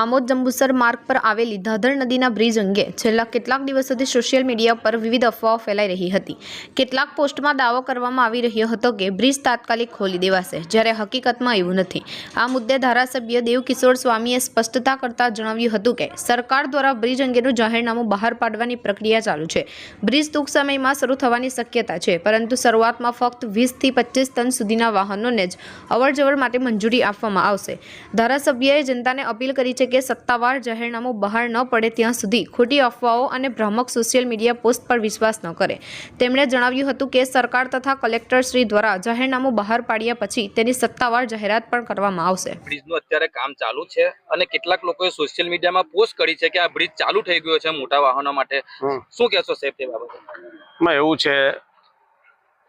આમોદ જંબુસર માર્ગ પર આવેલી ધાધર નદીના બ્રિજ અંગે છેલ્લા કેટલાક દિવસોથી સોશિયલ મીડિયા પર વિવિધ અફવાઓ ફેલાઈ રહી હતી. કેટલાક પોસ્ટમાં દાવો કરવામાં આવી રહ્યો હતો કે બ્રિજ તાત્કાલિક ખોલી દેવાશે, જ્યારે હકીકતમાં એવું નથી. આ મુદ્દે ધારાસભ્ય દેવકિશોર સ્વામીએ સ્પષ્ટતા કરતા જણાવ્યું હતું કે, સરકાર દ્વારા બ્રિજ અંગેનું જાહેરનામું બહાર પાડવાની પ્રક્રિયા ચાલુ છે. બ્રિજ ટૂંક સમયમાં શરૂ થવાની શક્યતા છે, પરંતુ શરૂઆતમાં ફક્ત વીસથી પચીસ ટન સુધીના વાહનોને જ અવરજવર માટે મંજૂરી આપવામાં આવશે. ધારાસભ્યએ જનતાને અપીલ કરી છે કે સત્તાવાર જાહેરનામું બહાર ન પડે ત્યાં સુધી ખોટી અફવાઓ અને ભ્રામક સોશિયલ મીડિયા પોસ્ટ પર વિશ્વાસ ન કરે. તેમણે જણાવ્યું હતું કે સરકાર તથા કલેક્ટર શ્રી દ્વારા જાહેરનામું બહાર પાડ્યા પછી તેની સત્તાવાર જાહેરાત પણ કરવામાં આવશે. બ્રિજનું અત્યારે કામ ચાલુ છે અને કેટલાક લોકોએ સોશિયલ મીડિયામાં પોસ્ટ કરી છે કે આ બ્રિજ ચાલુ થઈ ગયો છે મોટા વાહનો માટે. શું કહેશો સાહેબ તે બાબતે? એવું છે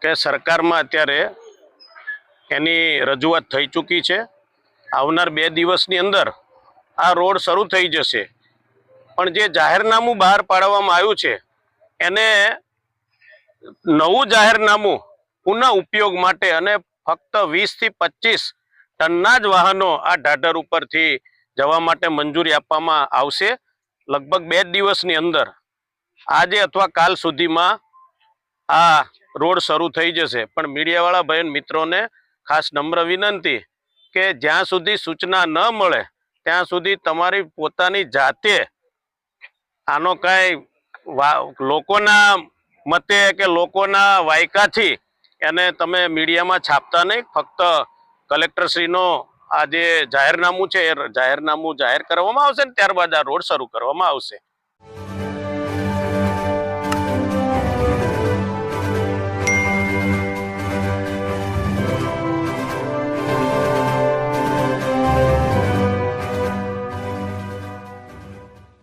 કે સરકારમાં અત્યારે એની રજૂઆત થઈ ચૂકી છે. આવનાર બે દિવસની અંદર આ રોડ શરૂ થઈ જશે. પણ જે જાહેરનામું બહાર પાડવામાં આવ્યું છે, એને નવું જાહેરનામું પુનઃ ઉપયોગ માટે અને ફક્ત વીસથી પચીસ ટનના જ વાહનો આ ઢાઢર ઉપરથી જવા માટે મંજૂરી આપવામાં આવશે. લગભગ બે દિવસની અંદર, આજે અથવા કાલ સુધીમાં આ રોડ શરૂ થઈ જશે. પણ મીડિયાવાળા બહેન મિત્રોને ખાસ નમ્ર વિનંતી કે જ્યાં સુધી સૂચના ન મળે ત્યાં સુધી તમારી પોતાની જાતે આનો કાંઈ લોકોના મતે કે લોકોના વાયકાથી એને તમે મીડિયામાં છાપતા નહીં. ફક્ત કલેક્ટરશ્રીનો આ જે જાહેરનામું છે એ જાહેરનામું જાહેર કરવામાં આવશે ને ત્યારબાદ આ રોડ શરૂ કરવામાં આવશે.